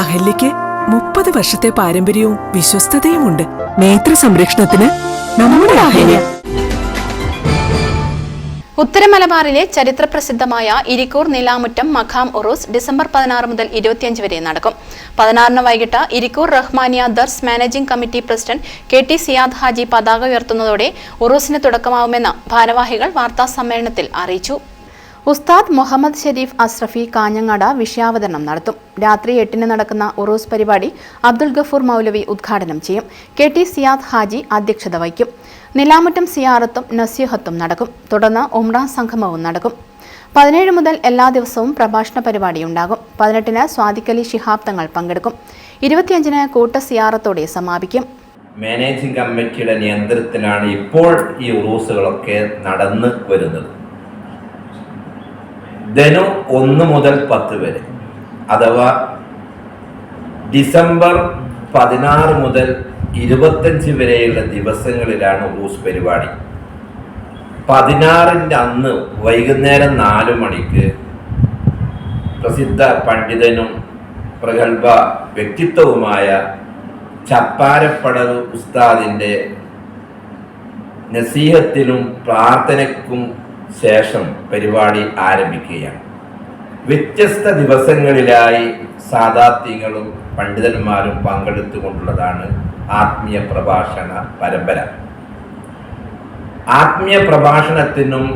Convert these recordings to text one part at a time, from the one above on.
അഹല്യയ്ക്ക് മുപ്പത് വർഷത്തെ പാരമ്പര്യവും വിശ്വസ്തതയുമുണ്ട്. നേത്ര സംരക്ഷണത്തിന് നമ്മുടെ അഹല്യ. ഉത്തര മലബാറിലെ ചരിത്രപ്രസിദ്ധമായ ഇരിക്കൂർ നിലാമുറ്റം മഖാം ഉറൂസ് ഡിസംബർ പതിനാറ് മുതൽ ഇരുപത്തിയഞ്ച് വരെ നടക്കും. പതിനാറിന് വൈകിട്ട് ഇരിക്കൂർ റഹ്മാനിയ ദർസ് managing committee president K T Siyad Haji പതാക ഉയർത്തുന്നതോടെ ഉറൂസിന് തുടക്കമാവുമെന്ന് ഭാരവാഹികൾ വാർത്താസമ്മേളനത്തിൽ അറിയിച്ചു. ഉസ്താദ് മുഹമ്മദ് ഷെരീഫ് അസ്രഫി കാഞ്ഞങ്ങാട് വിഷയാവതരണം നടത്തും. രാത്രി എട്ടിന് നടക്കുന്ന ഉറൂസ് പരിപാടി അബ്ദുൽ ഗഫൂർ മൗലവി ഉദ്ഘാടനം ചെയ്യും. കെ ടി സിയാദ് ഹാജി അധ്യക്ഷത വഹിക്കും. നിലാമറ്റം സിയാറത്തും നസീഹത്തും നടക്കും. തുടർന്ന് ഉംറ സംഗമവും നടക്കും. പതിനേഴ് മുതൽ എല്ലാ ദിവസവും പ്രഭാഷണ പരിപാടി ഉണ്ടാകും. പതിനെട്ടിന് സ്വാദിക്കലി ശിഹാബ് തങ്ങൾ പങ്കെടുക്കും. ഇരുപത്തിയഞ്ചിന് കൂട്ട സിയാറത്തോടെ സമാപിക്കും. മാനേജിംഗ് കമ്മിറ്റിയുടെ നിയന്ത്രണത്തിലാണ് ഇപ്പോൾ ഈ ഉറൂസുകളൊക്കെ നടന്നു വരുന്നത്. ധനു ഒന്ന് മുതൽ പത്ത് വരെ. അഥവാ ഡിസംബർ പതിനാറ് മുതൽ ഇരുപത്തഞ്ച് വരെയുള്ള ദിവസങ്ങളിലാണ് ഉറൂസ് പരിപാടി. പതിനാറിന്റെ അന്ന് വൈകുന്നേരം നാല് മണിക്ക് പ്രസിദ്ധ പണ്ഡിതനും പ്രഗത്ഭ വ്യക്തിത്വവുമായ ചപ്പാരപ്പടവ് ഉസ്താദിന്റെ നസീഹത്തിനും പ്രാർത്ഥനയ്ക്കും ശേഷം പരിപാടി ആരംഭിക്കുകയാണ്. വ്യത്യസ്ത ദിവസങ്ങളിലായി സാധാർത്ഥികളും പണ്ഡിതന്മാരും പങ്കെടുത്തുകൊണ്ടുള്ളതാണ് ആത്മീയ പ്രഭാഷണ പരമ്പര. ആത്മീയ പ്രഭാഷണത്തിനും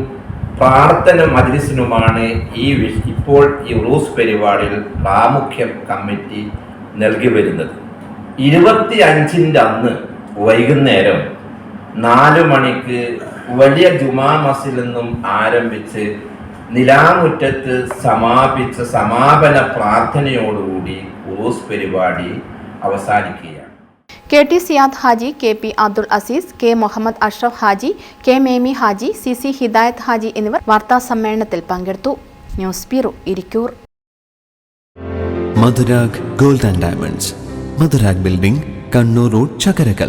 പ്രാർത്ഥന മജ്ലിസിനുമാണ് ഈ ഇപ്പോൾ ഈ റൂസ് പരിപാടിയിൽ പ്രാമുഖ്യം കമ്മിറ്റി നൽകി വരുന്നത്. ഇരുപത്തി അഞ്ചിന്റെ അന്ന് വൈകുന്നേരം നാല് മണിക്ക് വലിയ ജുമാ മസിൽ നിന്നും ആരംഭിച്ച് നിലാമുറ്റത്ത് സമാപിച്ച സമാപന പ്രാർത്ഥനയോടുകൂടി ഉറൂസ് പരിപാടി അവസാനിക്കുകയാണ്. K T Siyad Haji K P Abdul Aziz K Muhammad Ashraf Haji K Memi Haji C C Hidayath Haji എന്നിവർ വാർത്താ സമ്മേളനത്തിൽ പങ്കെടുത്തു. News bureau Irikkur. Madhurag gold and diamonds. Madhurag building Kannur road Chakkarakal.